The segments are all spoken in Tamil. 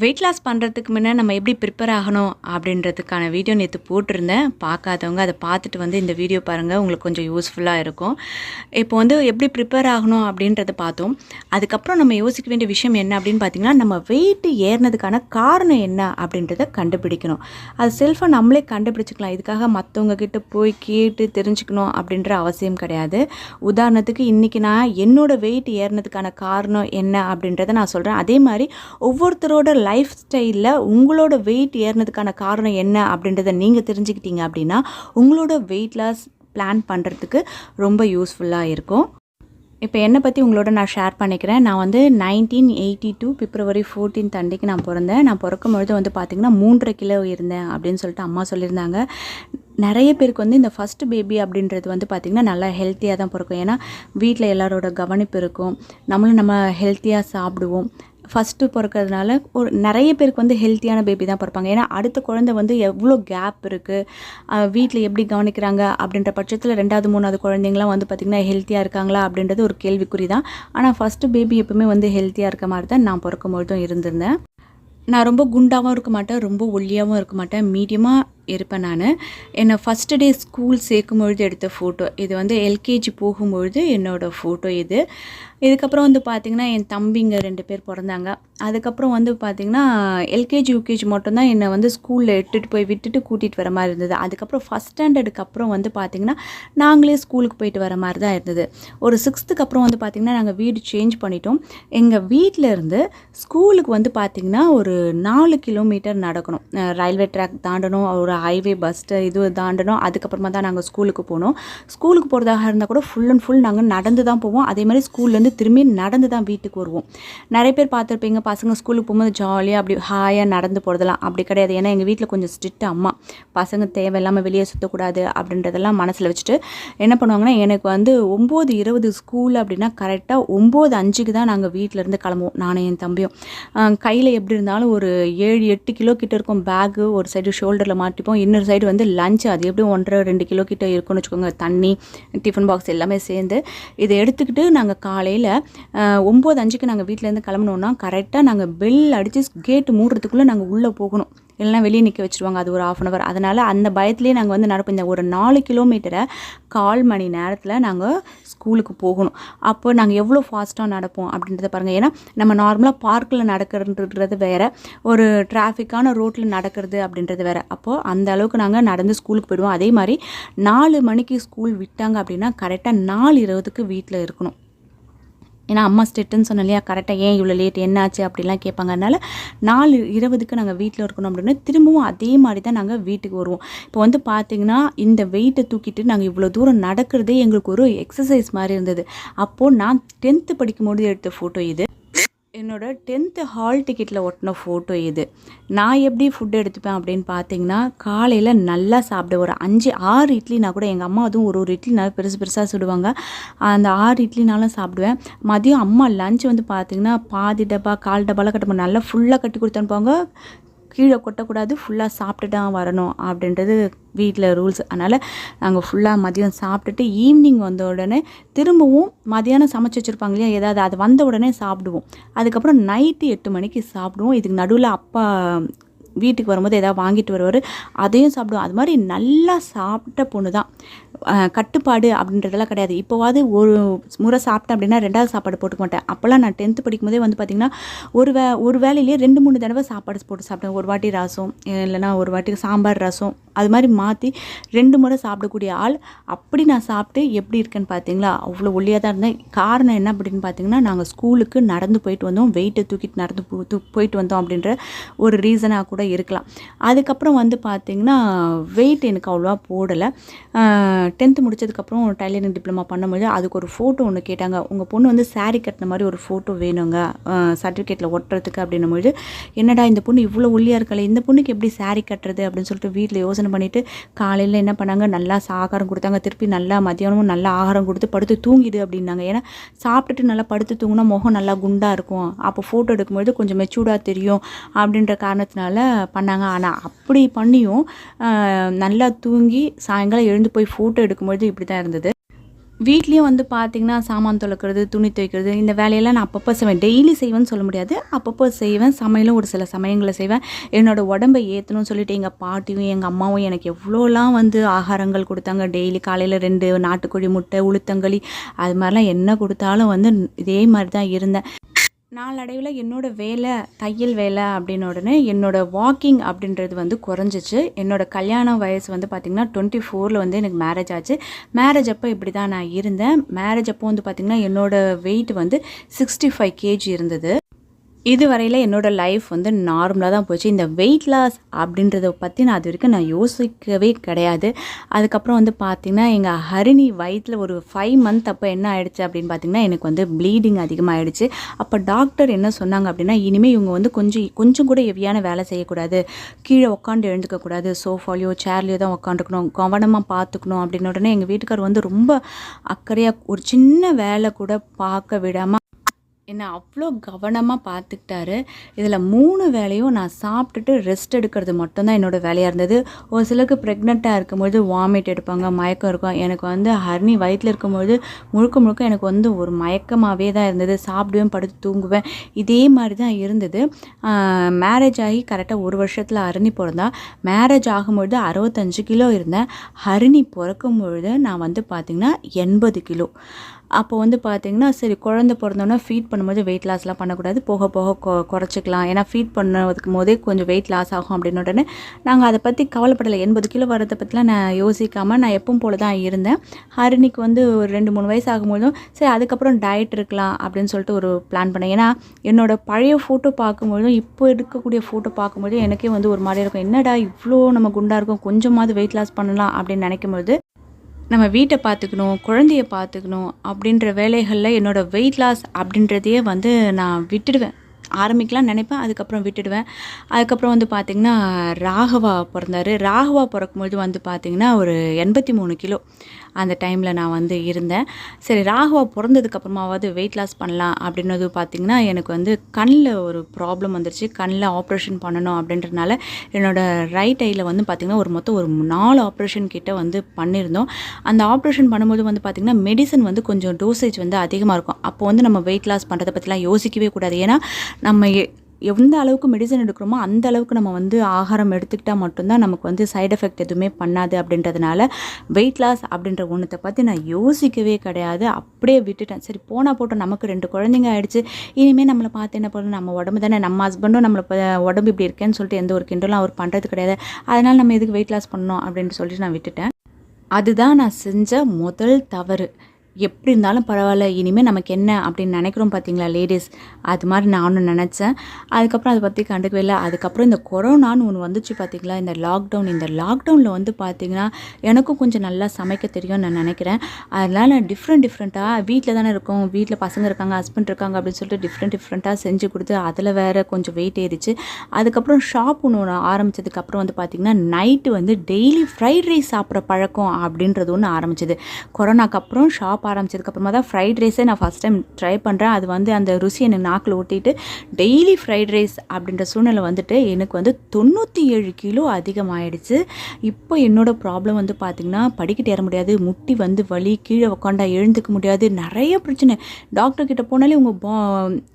Weight loss பண்ணுறதுக்கு முன்னே நம்ம எப்படி ப்ரிப்பேர் ஆகணும் அப்படின்றதுக்கான வீடியோ நேற்று போட்டிருந்தேன். பார்க்காதவங்க அதை பார்த்துட்டு வந்து இந்த வீடியோ பாருங்கள் உங்களுக்கு கொஞ்சம் யூஸ்ஃபுல்லாக இருக்கும். இப்போ வந்து எப்படி ப்ரிப்பேர் ஆகணும் அப்படின்றத பார்த்தோம். அதுக்கப்புறம் நம்ம யோசிக்க வேண்டிய விஷயம் என்ன அப்படின்னு பார்த்திங்கன்னா நம்ம வெயிட் ஏறினதுக்கான காரணம் என்ன அப்படின்றத கண்டுபிடிக்கணும். அது செல்ஃபை நம்மளே கண்டுபிடிச்சிக்கலாம். இதுக்காக மற்றவங்கக்கிட்ட போய் கேட்டு தெரிஞ்சுக்கணும் அப்படின்ற அவசியம் கிடையாது. உதாரணத்துக்கு இன்றைக்கி நான் என்னோடய வெயிட் ஏறினதுக்கான காரணம் என்ன அப்படின்றத நான் சொல்கிறேன் அதே மாதிரி ஒவ்வொருத்தரோட லைஃப் ஸ்டைலில் உங்களோட வெயிட் ஏறினதுக்கான காரணம் என்ன அப்படின்றத நீங்கள் தெரிஞ்சுக்கிட்டீங்க அப்படின்னா உங்களோட வெயிட் லாஸ் பிளான் பண்ணுறதுக்கு ரொம்ப யூஸ்ஃபுல்லாக இருக்கும். இப்போ என்னை பற்றி உங்களோட நான் ஷேர் பண்ணிக்கிறேன். நான் வந்து nineteen eighty two February fourteenth அன்றைக்கு நான் பிறந்தேன். நான் பிறக்கும் பொழுது வந்து பார்த்திங்கன்னா மூன்றரை கிலோ இருந்தேன் அப்படின்னு சொல்லிட்டு அம்மா சொல்லியிருந்தாங்க. நிறைய பேருக்கு வந்து இந்த ஃபஸ்ட்டு பேபி அப்படின்றது வந்து பார்த்திங்கன்னா நல்லா ஹெல்த்தியாக தான் பிறக்கும். ஏன்னா வீட்டில் எல்லாரோட கவனிப்பு இருக்கும். நம்மளும் நம்ம ஹெல்த்தியாக சாப்பிடுவோம். ஃபஸ்ட்டு பிறக்கிறதுனால ஒரு நிறைய பேருக்கு வந்து ஹெல்த்தியான பேபி தான் பிறப்பாங்க. ஏன்னா அடுத்த குழந்தை வந்து எவ்வளோ கேப் இருக்குது வீட்டில் எப்படி கவனிக்கிறாங்க அப்படின்ற பட்சத்தில் ரெண்டாவது மூணாவது குழந்தைங்களாம் வந்து பார்த்திங்கன்னா ஹெல்த்தியாக இருக்காங்களா அப்படின்றது ஒரு கேள்விக்குறி தான். ஆனால் ஃபஸ்ட்டு பேபி எப்பவுமே வந்து ஹெல்த்தியாக இருக்க மாதிரி தான் நான் பிறக்கும்பொழுதும் இருந்திருந்தேன். நான் ரொம்ப குண்டாகவும் இருக்க மாட்டேன் ரொம்ப ஒல்லியாகவும் இருக்க மாட்டேன் மீடியமாக இருப்பேன் நான். என்னை ஃபஸ்ட்டு டே ஸ்கூல் சேர்க்கும் பொழுது எடுத்த ஃபோட்டோ இது வந்து எல்கேஜி போகும்பொழுது என்னோடய ஃபோட்டோ இது. இதுக்கப்புறம் வந்து பார்த்திங்கன்னா என் தம்பிங்க ரெண்டு பேர் பிறந்தாங்க. அதுக்கப்புறம் வந்து பார்த்திங்கன்னா எல்கேஜி யூகேஜி மட்டும்தான் என்னை வந்து ஸ்கூலில் இட்டுட்டு போய் விட்டுட்டு கூட்டிகிட்டு வர மாதிரி இருந்தது. அதுக்கப்புறம் ஃபஸ்ட் ஸ்டாண்டர்டுக்கு அப்புறம் வந்து பார்த்திங்கன்னா நாங்களே ஸ்கூலுக்கு போயிட்டு வர மாதிரி தான் இருந்தது. ஒரு சிக்ஸ்த்துக்கு அப்புறம் வந்து பார்த்திங்கன்னா நாங்கள் வீடு சேஞ்ச் பண்ணிட்டோம். எங்கள் வீட்டிலேருந்து ஸ்கூலுக்கு வந்து பார்த்திங்கன்னா ஒரு நாலு கிலோமீட்டர் நடக்கணும். ரயில்வே ட்ராக் தாண்டணும் ஒரு ஹைவே பஸ்ட்டு இது தாண்டணும். அதுக்கப்புறமா தான் நாங்கள் ஸ்கூலுக்கு போனோம். ஸ்கூலுக்கு போகிறதாக இருந்தால் கூட ஃபுல் அண்ட் ஃபுல் நாங்கள் நடந்து தான் போவோம். அதே மாதிரி ஸ்கூல்லேருந்து திரும்பி நடந்து தான் வீட்டுக்கு வருவோம். நிறைய பேர் பார்த்துருப்பீங்க பசங்க ஸ்கூலுக்கு போகும்போது ஜாலியாக அப்படி ஹாயாக நடந்து போகிறதெல்லாம் அப்படி கிடையாது. ஏன்னா எங்கள் வீட்டில் கொஞ்சம் ஸ்ட்ரிக்ட் அம்மா. பசங்க தேவையில்லாமல் வெளியே சுற்றக்கூடாது அப்படின்றதெல்லாம் மனசில் வச்சுட்டு என்ன பண்ணுவாங்கன்னா எனக்கு வந்து ஒம்பது இருபது ஸ்கூல் அப்படின்னா கரெக்டாக ஒம்பது அஞ்சுக்கு தான் நாங்கள் வீட்டிலேருந்து கிளம்புவோம் நானும் என் தம்பியும். கையில் எப்படி இருந்தாலும் ஒரு ஏழு எட்டு கிலோ கிட்ட இருக்கும் பேகு ஒரு சைடு ஷோல்டரில் மாட்டிப்போம். இன்னொரு சைடு வந்து லஞ்ச் அது எப்படியும் ஒன்றரை ரெண்டு கிலோ கிட்ட இருக்கும்னு வச்சுக்கோங்க. தண்ணி டிஃபன் பாக்ஸ் எல்லாமே சேர்ந்து இதை எடுத்துக்கிட்டு நாங்கள் காலையில் ஒம்பது அஞ்சுக்கு நாங்கள் வீட்டிலேருந்து கிளம்புனோன்னா கரெக்டாக நாங்கள் பெல் அடித்து கேட்டு மூடுறதுக்குள்ளே நாங்கள் உள்ளே போகணும். இல்லைனா வெளியே நிற்க வச்சுருவாங்க. அது ஒரு ஆஃப் அன் ஹவர் அதனால் அந்த பயத்துலேயே நாங்கள் வந்து நடப்போம். இந்த ஒரு நாலு கிலோமீட்டரை கால் மணி நேரத்தில் நாங்கள் ஸ்கூலுக்கு போகணும். அப்போ நாங்கள் எவ்வளோ ஃபாஸ்ட்டாக நடப்போம் அப்படின்றத பாருங்கள் ஏன்னா நம்ம நார்மலாக பார்க்கில் நடக்கிறன்றது வேறு. ஒரு டிராஃபிக்கான ரோட்டில் நடக்கிறது அப்படின்றது வேறு. அப்போது அந்த அளவுக்கு நாங்கள் நடந்து ஸ்கூலுக்கு போயிடுவோம். அதே மாதிரி நாலு மணிக்கு ஸ்கூல் விட்டாங்க அப்படின்னா கரெக்டாக நாலு இருபதுக்கு வீட்டில் இருக்கணும். ஏன்னா அம்மா ஸ்டெட்டுன்னு சொன்னோம் இல்லையா கரெக்டாக ஏன் இவ்வளோ லேட் என்னாச்சு அப்படிலாம் கேட்பாங்க. அதனால் நாலு இருபதுக்கு நாங்கள் வீட்டில் இருக்கணும் அப்படின்னு திரும்பவும் அதே மாதிரி தான் நாங்கள் வீட்டுக்கு வருவோம். இப்போ வந்து பார்த்திங்கன்னா இந்த வெயிட்டை தூக்கிட்டு நாங்கள் இவ்வளோ தூரம் நடக்கிறதே எங்களுக்கு ஒரு எக்ஸசைஸ் மாதிரி இருந்தது. அப்போது நான் டென்த்து படிக்கும்போது எடுத்த ஃபோட்டோ இது. என்னோட டென்த்து ஹால் டிக்கெட்டில் ஒட்டின ஃபோட்டோ இது. நான் எப்படி ஃபுட் எடுத்துப்பேன் அப்படின்னு பார்த்தீங்கன்னா காலையில் நல்லா சாப்பிடுவேன் ஒரு அஞ்சு ஆறு இட்லினா கூட எங்கள் அம்மா அதுவும் ஒரு ஒரு இட்லி நல்லா பெருசு பெருசாக சுடுவாங்க. அந்த ஆறு இட்லினாலும் சாப்பிடுவேன். மதியம் அம்மா லஞ்ச் வந்து பார்த்திங்கன்னா பாதி டப்பா கால் டப்பாலாம் கட்டும்போது நல்லா ஃபுல்லாக கட்டி கொடுத்து அனுப்புவாங்க. கீழே கொட்டக்கூடாது ஃபுல்லாக சாப்பிட்டு தான் வரணும் அப்படின்றது வீட்டில் ரூல்ஸ் அதனால் நாங்கள் ஃபுல்லாக மதியம் சாப்பிட்டுட்டு ஈவினிங் வந்த உடனே திரும்பவும் மதியானம் சமைச்சு வச்சுருப்பாங்க இல்லையா ஏதாவது அது வந்த உடனே சாப்பிடுவோம். அதுக்கப்புறம் நைட்டு எட்டு மணிக்கு சாப்பிடுவோம். இதுக்கு நடுவில் அப்பா வீட்டுக்கு வரும்போது எதாவது வாங்கிட்டு வருவார் அதையும் சாப்பிடுவோம். அது மாதிரி நல்லா சாப்பிட்ட பொண்ணு தான் கட்டுப்பாடு அப்படின்றதெல்லாம் கிடையாது. இப்போவாது ஒரு முறை சாப்பிட்டேன் அப்படின்னா ரெண்டாவது சாப்பாடு போட்டுக்க மாட்டேன். அப்போல்லாம் நான் டென்த்து படிக்கும்போதே வந்து பார்த்திங்கன்னா ஒரு வே ஒரு வேலையிலேயே ரெண்டு மூணு தடவை சாப்பாடு போட்டு சாப்பிட்டேன் ஒரு வாட்டி ரசம் இல்லைனா ஒரு வாட்டி சாம்பார் ரசம். அது மாதிரி மாற்றி ரெண்டு முறை சாப்பிடக்கூடிய ஆள் அப்படி நான் சாப்பிட்டு எப்படி இருக்கேன்னு பார்த்தீங்களா அவ்வளோ ஒல்லியாக தான் இருந்தேன். காரணம் என்ன அப்படின்னு பார்த்தீங்கன்னா நாங்கள் ஸ்கூலுக்கு நடந்து போயிட்டு வந்தோம். வெயிட்டை தூக்கிட்டு நடந்து போயிட்டு வந்தோம் அப்படின்ற ஒரு ரீசனாக கூட இருக்கலாம். அதுக்கப்புறம் வந்து பார்த்திங்கன்னா வெயிட் எனக்கு அவ்வளோவா போடலை. டென்த்து முடிச்சதுக்கப்புறம் டைலரிங் டிப்ளமா பண்ணும்போது அதுக்கு ஒரு ஃபோட்டோ ஒன்று கேட்டாங்க. உங்கள் பொண்ணு வந்து சாரீ கட்டின மாதிரி ஒரு ஃபோட்டோ வேணுங்க. சர்டிஃபிகேட்டில் ஒட்டுறதுக்கு அப்படின்னும் பொழுது என்னடா இந்த பொண்ணு இவ்வளோ ஒல்லியாக இருக்கல இந்த பொண்ணுக்கு எப்படி சாரீ கட்டுறது? அப்படின்னு சொல்லிட்டு வீட்டில் யோசனை பண்ணிவிட்டு காலையில் என்ன பண்ணாங்க? நல்லா ஆகாரம் கொடுத்தாங்க. திருப்பி நல்லா மதியானமும் நல்லா ஆகாரம் கொடுத்து படுத்து தூங்கிடு அப்படின்னாங்க. ஏன்னா சாப்பிட்டுட்டு நல்லா படுத்து தூங்கினா முகம் நல்லா குண்டாக இருக்கும். அப்போ ஃபோட்டோ எடுக்கும்போது கொஞ்சம் மெச்சூர்டாக தெரியும் அப்படின்ற காரணத்தினால பண்ணாங்க. ஆனால் அப்படி பண்ணியும் நல்லா தூங்கி சாயங்காலம் எழுந்து போய் ஃபோட்டோ எடுக்கும்பொழுது இப்படி தான் இருந்தது. வீட்லேயும் வந்து பார்த்திங்கன்னா சாமான் துளக்கிறது துணி துவைக்கிறது இந்த வேலையெல்லாம் நான் அப்பப்போ செய்வேன். டெய்லி செய்வேன்னு சொல்ல முடியாது. அப்பப்போ செய்வேன். சமையலும் ஒரு சில சமயங்களை செய்வேன். என்னோடய உடம்பை ஏற்றணும்னு சொல்லிட்டு எங்கள் பாட்டியும் எங்கள் அம்மாவும் எனக்கு எவ்வளோலாம் வந்து ஆகாரங்கள் கொடுத்தாங்க. டெய்லி காலையில் ரெண்டு நாட்டுக்கோழி முட்டை உளுத்தங்களி அது மாதிரிலாம் என்ன கொடுத்தாலும் வந்து இதே மாதிரி தான் இருந்தேன். நாளடைவில் என்னோடய வேலை தையல் வேலை அப்படின்ன உடனே என்னோடய வாக்கிங் அப்படின்றது வந்து குறைஞ்சிச்சு. என்னோடய கல்யாண வயசு வந்து பார்த்திங்கன்னா டுவெண்ட்டி ஃபோரில் வந்து எனக்கு மேரேஜ் ஆச்சு. மேரேஜ் அப்போ இப்படி தான் நான் இருந்தேன். மேரேஜ் அப்போ வந்து பார்த்திங்கன்னா என்னோடய வெயிட் வந்து சிக்ஸ்டி ஃபைவ் கேஜி இருந்தது. இதுவரையில் என்னோடய லைஃப் வந்து நார்மலாக தான் போச்சு. இந்த வெயிட் லாஸ் அப்படின்றத பற்றி நான் அது வரைக்கும் நான் யோசிக்கவே கிடையாது. அதுக்கப்புறம் வந்து பார்த்திங்கன்னா எங்கள் ஹரிணி வயிற்றில் ஒரு ஃபைவ் மந்த் அப்போ என்ன ஆயிடுச்சு அப்படின்னு பார்த்திங்கன்னா எனக்கு வந்து ப்ளீடிங் அதிகமாகிடுச்சு அப்போ டாக்டர் என்ன சொன்னாங்க அப்படின்னா இனிமேல் இவங்க வந்து கொஞ்சம் கொஞ்சம் கூட ஹெவியான வேலை செய்யக்கூடாது. கீழே உட்காந்து எழுந்துக்கக்கூடாது. சோஃபாலையோ சேர்லையோ தான் உட்காந்துக்கணும் கவனமாக பார்த்துக்கணும் அப்படின்னு உடனே எங்கள் வீட்டுக்கார் வந்து ரொம்ப அக்கறையாக ஒரு சின்ன வேலை கூட பார்க்க விடாமல் என்னை அவ்வளோ கவனமாக பார்த்துக்கிட்டாரு. இதில் மூணு வேலையும் நான் சாப்பிட்டுட்டு ரெஸ்ட் எடுக்கிறது மட்டும்தான் என்னோடய வேலையாக இருந்தது. ஒரு சிலருக்கு ப்ரெக்னெண்ட்டாக இருக்கும்போது வாமிட் எடுப்பாங்க மயக்கம் இருக்கும். எனக்கு வந்து ஹர்னி வயிற்றில் இருக்கும்பொழுது முழுக்க முழுக்க எனக்கு வந்து ஒரு மயக்கமாகவே தான் இருந்தது. சாப்பிடுவேன் படுத்து தூங்குவேன். இதே மாதிரி தான் இருந்தது. மேரேஜ் ஆகி கரெக்டாக ஒரு வருஷத்தில் அருணி பிறந்தா. மேரேஜ் ஆகும்பொழுது அறுபத்தஞ்சு கிலோ இருந்தேன். ஹரிணி பிறக்கும் பொழுது நான் வந்து பார்த்திங்கன்னா எண்பது கிலோ. அப்போ வந்து பார்த்திங்கன்னா சரி குழந்த பிறந்தோன்னா ஃபீட் பண்ணும்போது வெயிட் லாஸ்லாம் பண்ணக்கூடாது. போக போக கொ குறைச்சிக்கலாம். ஏன்னா ஃபீட் பண்ணதுக்கு போதே கொஞ்சம் வெயிட் லாஸ் ஆகும் அப்படின்னு உடனே நாங்கள் அதை பற்றி கவலைப்படலை. எண்பது கிலோ வரதை பற்றிலாம் நான் யோசிக்காமல் நான் எப்பவும் போல தான் இருந்தேன். ஹரிணிக்கு வந்து ஒரு ரெண்டு மூணு வயசு ஆகும்போதும் சரி அதுக்கப்புறம் டயட் இருக்கலாம் அப்படின்னு சொல்லிட்டு ஒரு பிளான் பண்ணேன். ஏன்னா என்னோடய பழைய ஃபோட்டோ பார்க்கும்பொழுதும் இப்போ இருக்கக்கூடிய ஃபோட்டோ பார்க்கும்போது எனக்கே வந்து ஒரு மாதிரி இருக்கும். என்னடா இவ்வளோ நம்ம குண்டாக இருக்கும் கொஞ்சமாவது வெயிட் லாஸ் பண்ணலாம் அப்படின்னு நினைக்கும்போது நம்ம வீட்டை பார்த்துக்கணும் குழந்தைய பார்த்துக்கணும் அப்படின்ற வேலைகளில் என்னோடய வெயிட் லாஸ் அப்படின்றதையே வந்து நான் விட்டுடுவேன். ஆரம்பிக்கலாம் நினைப்பேன் அதுக்கப்புறம் விட்டுடுவேன். அதுக்கப்புறம் வந்து பார்த்திங்கன்னா ராகவா பிறந்தார். ராகவா பிறக்கும்பொழுது வந்து பார்த்திங்கன்னா ஒரு எண்பத்தி மூணு கிலோ. அந்த டைமில் நான் வந்து இருந்தேன். சரி ராகுவா பிறந்ததுக்கப்புறமாவது வெயிட் லாஸ் பண்ணலாம் அப்படின்னது பார்த்திங்கன்னா எனக்கு வந்து கண்ணில் ஒரு ப்ராப்ளம் வந்துருச்சு. கண்ணில் ஆப்ரேஷன் பண்ணணும் அப்படின்றனால என்னோடய ரைட் ஐயில் வந்து பார்த்திங்கன்னா ஒரு மொத்தம் ஒரு நாலு ஆப்ரேஷன் கிட்டே வந்து பண்ணியிருந்தோம் அந்த ஆப்ரேஷன் பண்ணும்போது வந்து பார்த்திங்கன்னா மெடிசன் வந்து கொஞ்சம் டோசேஜ் வந்து அதிகமாக இருக்கும். அப்போ வந்து நம்ம வெயிட் லாஸ் பண்ணுறதை பற்றிலாம் யோசிக்கவே கூடாது. ஏன்னா நம்ம எந்த அளவுக்கு மெடிசன் எடுக்கிறோமோ அந்த அளவுக்கு நம்ம வந்து ஆகாரம் எடுத்துக்கிட்டால் மட்டும்தான் நமக்கு வந்து சைடு எஃபெக்ட் எதுவுமே பண்ணாது அப்படின்றதுனால வெயிட் லாஸ் அப்படின்ற ஒன்றத்தை பற்றி நான் யோசிக்கவே கிடையாது. அப்படியே விட்டுட்டேன். சரி போனால் போட்டோம். நமக்கு ரெண்டு குழந்தைங்க ஆகிடுச்சு இனிமேல் நம்மளை பார்த்து என்ன பண்ணணும்? நம்ம உடம்பு தானே? நம்ம ஹஸ்பண்டும் நம்மளை உடம்பு இப்படி இருக்கேன்னு சொல்லிட்டு எந்த ஒரு கிண்டலும் அவர் பண்ணுறது கிடையாது. அதனால் நம்ம எதுக்கு வெயிட் லாஸ் பண்ணணும் அப்படின்னு சொல்லிட்டு நான் விட்டுட்டேன். அதுதான் நான் செஞ்ச முதல் தவறு. எப்படி இருந்தாலும் பரவாயில்ல இனிமேல் நமக்கு என்ன அப்படின்னு நினைக்கிறோம் பார்த்தீங்களா லேடிஸ் அது மாதிரி நானும் நினச்சேன். அதுக்கப்புறம் அதை பற்றி கண்டுக்கவே இல்லை. அதுக்கப்புறம் இந்த கொரோனான்னு ஒன்று வந்துச்சு பார்த்தீங்களா இந்த லாக்டவுன் இந்த லாக்டவுனில் வந்து பார்த்திங்கன்னா எனக்கும் கொஞ்சம் நல்லா சமைக்க தெரியும்னு நான் நினைக்கிறேன். அதனால் டிஃப்ரெண்ட் டிஃப்ரெண்ட்டாக வீட்டில் தானே இருக்கோம். வீட்டில் பசங்க இருக்காங்க ஹஸ்பண்ட் இருக்காங்க அப்படின்னு சொல்லிட்டு டிஃப்ரெண்ட் டிஃப்ரெண்ட்டாக செஞ்சு கொடுத்து அதில் வேறு கொஞ்சம் வெயிட் ஏறிச்சு. அதுக்கப்புறம் ஷாப் ஒன்று ஆரம்பித்ததுக்கப்புறம் வந்து பார்த்திங்கன்னா நைட்டு வந்து டெய்லி ஃப்ரைட் ரைஸ் சாப்பிட்ற பழக்கம் அப்படின்றது ஒன்று ஆரம்பிச்சது. கொரோனாக்கு அப்புறம் ஷாப் சாப்பிட ஆரம்பிச்சதுக்கப்புறமா தான் ஃப்ரைட் ரைஸே நான் ஃபஸ்ட் டைம் ட்ரை பண்ணுறேன் அது வந்து அந்த ருசி எனக்கு நாக்கில் ஊட்டிட்டு டெய்லி ஃப்ரைட் ரைஸ் அப்படின்ற சூழ்நிலை வந்துட்டு எனக்கு வந்து தொண்ணூற்றி ஏழு கிலோ அதிகமாகிடுச்சு இப்போ என்னோடய ப்ராப்ளம் வந்து பார்த்திங்கன்னா படிக்கிட்டு ஏற முடியாது முட்டி வந்து வலி கீழே உக்காண்டா எழுந்துக்க முடியாது நிறைய பிரச்சனை. டாக்டர் கிட்டே போனாலே உங்கள் பா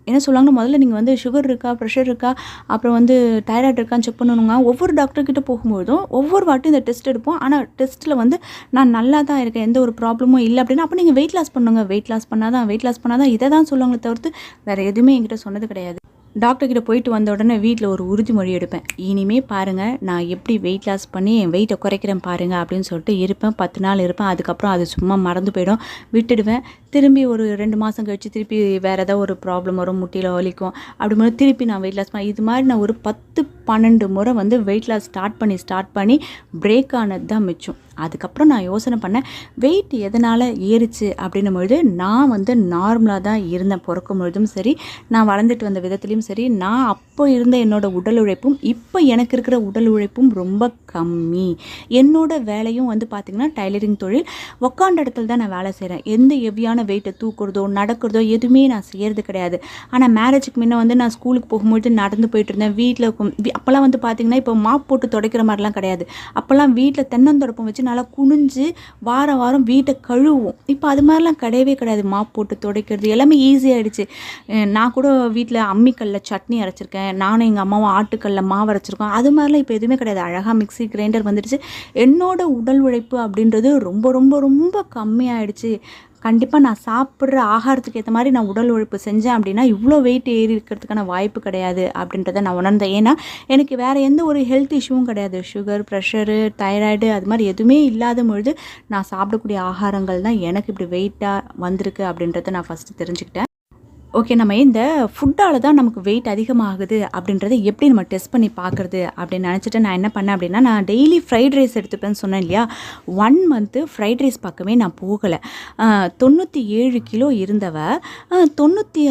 என்ன சொல்லுவாங்கன்னா முதல்ல நீங்கள் வந்து சுகர் இருக்கா ப்ரெஷர் இருக்கா அப்புறம் வந்து டைராய்டு இருக்கான்னு செக் பண்ணணுங்க ஒவ்வொரு டாக்டர்கிட்ட போகும்போதும் ஒவ்வொரு வாட்டும் இந்த டெஸ்ட் எடுப்போம். ஆனால் டெஸ்ட்டில் வந்து நான் நல்லா தான் இருக்கேன் எந்த ஒரு ப்ராப்ளமும் இல்லை அப்படின்னா அப்போ நீங்கள் வெயிட் லாஸ் பண்ணுங்க வெயிட் லாஸ் பண்ணாதான் வெயிட் லாஸ் பண்ணாதான் இதை தான் சொல்லுவாங்களே தவிர்த்து வேறு எதுவுமே என்கிட்ட சொன்னது கிடையாது. டாக்டர்கிட்ட போயிட்டு வந்த உடனே வீட்டில் ஒரு உறுதிமொழி எடுப்பேன். இனிமே பாருங்கள் நான் எப்படி வெயிட் லாஸ் பண்ணி என் வெயிட்டை குறைக்கிறேன் பாருங்கள் அப்படின்னு சொல்லிட்டு இருப்பேன். பத்து நாள் இருப்பேன். அதுக்கப்புறம் அது சும்மா மறந்து போயிடும். விட்டுடுவேன். திரும்பி ஒரு ரெண்டு மாதம் கழித்து திருப்பி வேறு ஏதாவது ஒரு ப்ராப்ளம் வரும் முட்டியில் வலிக்கும் அப்படி திருப்பி நான் வெயிட் லாஸ் பண்ண இது மாதிரி நான் ஒரு பத்து பன்னெண்டு முறை வந்து வெயிட் லாஸ் ஸ்டார்ட் பண்ணி ஸ்டார்ட் பண்ணி பிரேக் ஆனது தான் மிச்சம். அதுக்கப்புறம் நான் யோசனை பண்ணேன் வெயிட் எதனால் ஏறிச்சு அப்படின்னும் பொழுது நான் வந்து நார்மலாக தான் இருந்தேன் பிறக்கும் பொழுதும் சரி நான் வளர்ந்துட்டு வந்த விதத்துலேயும் சரி நான் அப்போ இருந்த என்னோடய உடல் உழைப்பும் இப்போ எனக்கு இருக்கிற உடல் உழைப்பும் ரொம்ப கம்மி. என்னோடய வேலையும் வந்து பார்த்திங்கன்னா டைலரிங் தொழில். உக்காண்ட இடத்துல தான் நான் வேலை செய்கிறேன் எந்த ஹெவியான வெயிட்டை தூக்குறதோ நடக்கிறதோ எதுவுமே நான் செய்கிறது கிடையாது. ஆனால் மேரேஜுக்கு முன்னே வந்து நான் ஸ்கூலுக்கு போகும்போது நடந்து போயிட்டு இருந்தேன். வீட்டில் அப்போல்லாம் வந்து பார்த்திங்கன்னா இப்போ மாப் போட்டு துடைக்கிற மாதிரிலாம் கிடையாது. அப்போல்லாம் வீட்டில் தென்னந்தொடப்பம் வச்சு நல்லா குனிஞ்சு வாரம் வாரம் வீட்டை கழுவும் இப்போ அது மாதிரிலாம் கிடையவே கிடையாது. மாப் போட்டு துடைக்கிறது எல்லாமே ஈஸியாகிடுச்சு நான் கூட வீட்டில் அம்மிக்கல்லில் சட்னி அரைச்சிருக்கேன். நானும் எங்கள் அம்மாவும் ஆட்டுக்கல்ல மாவு அரைச்சிருக்கோம். அது மாதிரிலாம் இப்போ எதுவுமே கிடையாது. அழகாக மிக்சி கிரைண்டர் வந்துடுச்சு. என்னோட உடல் உழைப்பு அப்படின்றது ரொம்ப ரொம்ப ரொம்ப கம்மியாயிடுச்சு. கண்டிப்பாக நான் சாப்பிட்ற ஆகாரத்துக்கு ஏற்ற மாதிரி நான் உடல் உழைப்பு செஞ்சேன் அப்படின்னா இவ்வளோ வெயிட் ஏறி இருக்கிறதுக்கான வாய்ப்பு கிடையாது அப்படின்றத நான் உணர்ந்தேன். ஏன்னா எனக்கு வேறு எந்த ஒரு ஹெல்த் இஷ்யூவும் கிடையாது. சுகர் ப்ரெஷரு தைராய்டு அது மாதிரி எதுவுமே இல்லாத பொழுது நான் சாப்பிடக்கூடிய ஆகாரங்கள் தான் எனக்கு இப்படி வெயிட்டாக வந்திருக்கு அப்படின்றத நான் ஃபஸ்ட்டு தெரிஞ்சுக்கிட்டேன். ஓகே நம்ம இந்த ஃபுட்டால் தான் நமக்கு வெயிட் அதிகமாகுது அப்படின்றத எப்படி நம்ம டெஸ்ட் பண்ணி பார்க்குறது அப்படின்னு நினச்சிட்டு நான் என்ன பண்ணேன் அப்படின்னா நான் டெய்லி ஃப்ரைட் ரைஸ் எடுத்துப்பேன்னு சொன்னேன் இல்லையா? ஒன் மந்த்து ஃப்ரைட் ரைஸ் பக்கமே நான் போகலை. தொண்ணூற்றி ஏழு கிலோ இருந்தவ தொண்ணூற்றி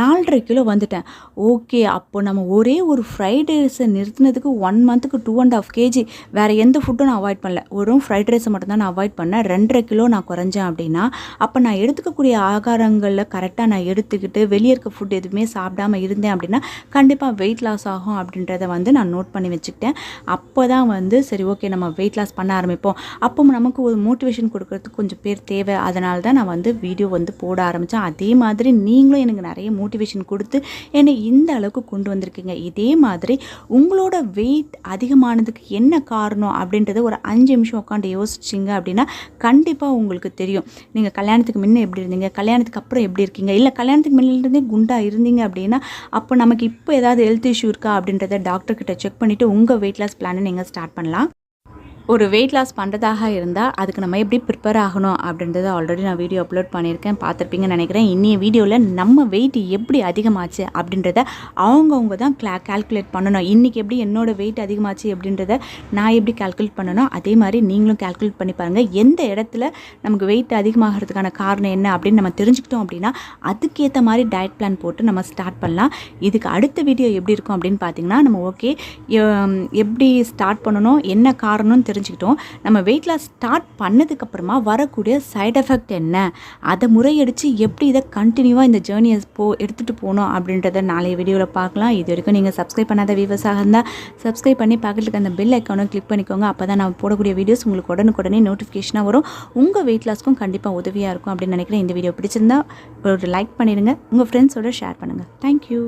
நாலரை கிலோ வந்துட்டேன். ஓகே அப்போ நம்ம ஒரே ஒரு ஃப்ரைட் ரைஸை நிறுத்தினதுக்கு ஒன் மந்த்துக்கு டூ அண்ட் ஆஃப் கேஜி வேறு எந்த ஃபுட்டும் நான் அவாய்ட் பண்ணல. ஒரு ஃப்ரைட் ரைஸை மட்டும்தான் நான் அவாய்ட் பண்ணேன். ரெண்டரை கிலோ நான் குறைஞ்சேன் அப்படின்னா அப்போ நான் எடுத்துக்கக்கூடிய ஆகாரங்களில் கரெக்டாக நான் எடுத்துக்கிட்டு வெளியே இருக்க ஃபுட் எதுவுமே சாப்பிடாம இருந்தேன் அப்படின்னா கண்டிப்பாக வெயிட் லாஸ் ஆகும் அப்படின்றத வந்து நான் நோட் பண்ணி வச்சுக்கிட்டேன். அப்போ தான் வந்து சரி ஓகே நம்ம வெயிட் லாஸ் பண்ண ஆரம்பிப்போம். அப்போ நமக்கு ஒரு மோட்டிவேஷன் கொடுக்கறதுக்கு கொஞ்சம் பேர் தேவை. அதனால தான் நான் வந்து வீடியோ வந்து போட ஆரம்பித்தேன் அதே மாதிரி நீங்களும் எனக்கு நிறைய மோட்டிவேஷன் கொடுத்து என்னை இந்த அளவுக்கு கொண்டு வந்திருக்கீங்க. இதே மாதிரி உங்களோட வெயிட் அதிகமானதுக்கு என்ன காரணம் அப்படின்றத ஒரு அஞ்சு நிமிஷம் உட்காந்து யோசிச்சிங்க அப்படின்னா கண்டிப்பாக உங்களுக்கு தெரியும். நீங்கள் கல்யாணத்துக்கு முன்ன எப்படி இருந்தீங்க? கல்யாணத்துக்கு அப்புறம் எப்படி இருக்கீங்க? இல்லை கல்யாணத்துக்கு முன்னிலிருந்தே குண்டா இருந்தீங்க அப்படின்னா அப்போ நமக்கு இப்போ ஏதாவது ஹெல்த் இஷ்யூ இருக்கா அப்படின்றத டாக்டர் கிட்ட செக் பண்ணிவிட்டு உங்கள் வெயிட் லாஸ் பிளானை நீங்கள் ஸ்டார்ட் பண்ணலாம். ஒரு வெயிட் லாஸ் பண்ணுறதாக இருந்தால் அதுக்கு நம்ம எப்படி ப்ரிப்பேர் ஆகணும் அப்படின்றத ஆல்ரெடி நான் வீடியோ அப்லோட் பண்ணியிருக்கேன் பார்த்துருப்பீங்கன்னு நினைக்கிறேன். இன்றைய வீடியோவில் நம்ம வெயிட் எப்படி அதிகமாச்சு அப்படின்றத அவங்கவுங்க தான் கிளா கால்குலேட் பண்ணணும். இன்றைக்கி எப்படி என்னோட வெயிட் அதிகமாச்சு அப்படின்றத நான் எப்படி கால்குலேட் பண்ணணும்? அதே மாதிரி நீங்களும் கால்குலேட் பண்ணி பாருங்கள் எந்த இடத்துல நமக்கு வெயிட் அதிகமாகிறதுக்கான காரணம் என்ன அப்படின்னு நம்ம தெரிஞ்சுக்கிட்டோம் அப்படின்னா அதுக்கேற்ற மாதிரி டயட் பிளான் போட்டு நம்ம ஸ்டார்ட் பண்ணலாம். இதுக்கு அடுத்த வீடியோ எப்படி இருக்கும் அப்படின்னு பார்த்தீங்கன்னா நம்ம ஓகே எப்படி ஸ்டார்ட் பண்ணணும்? என்ன காரணம்னு தெரிஞ்சு தெரிஞ்சுக்கிட்டோம். நம்ம வெயிட் லாஸ் ஸ்டார்ட் பண்ணதுக்கப்புறமா வரக்கூடிய சைட் எஃபெக்ட் என்ன? அதை முறையடித்து எப்படி இதை கண்டினியூவாக இந்த ஜேர்னியை போ எடுத்துகிட்டு போகணும் அப்படின்றத நாளைய வீடியோவில் பார்க்கலாம். இது வரைக்கும் நீங்கள் சப்ஸ்கிரைப் பண்ணாத வியூவர்ஸாக இருந்தால் சப்ஸ்கிரைப் பண்ணி பக்கத்துக்கு அந்த பெல் ஐக்கானும் கிளிக் பண்ணிக்கோங்க. அப்போ தான் நான் போடக்கூடிய வீடியோஸ் உங்களுக்கு உடனுக்குடனே நோட்டிஃபிகேஷனாக வரும். உங்கள் வெயிட் லாஸ்க்கும் கண்டிப்பாக உதவியாக இருக்கும் அப்படின்னு நினைக்கிறேன். இந்த வீடியோ பிடிச்சிருந்தா ஒரு லைக் பண்ணிடுங்க. உங்கள் ஃப்ரெண்ட்ஸோட ஷேர் பண்ணுங்கள் தேங்க்யூ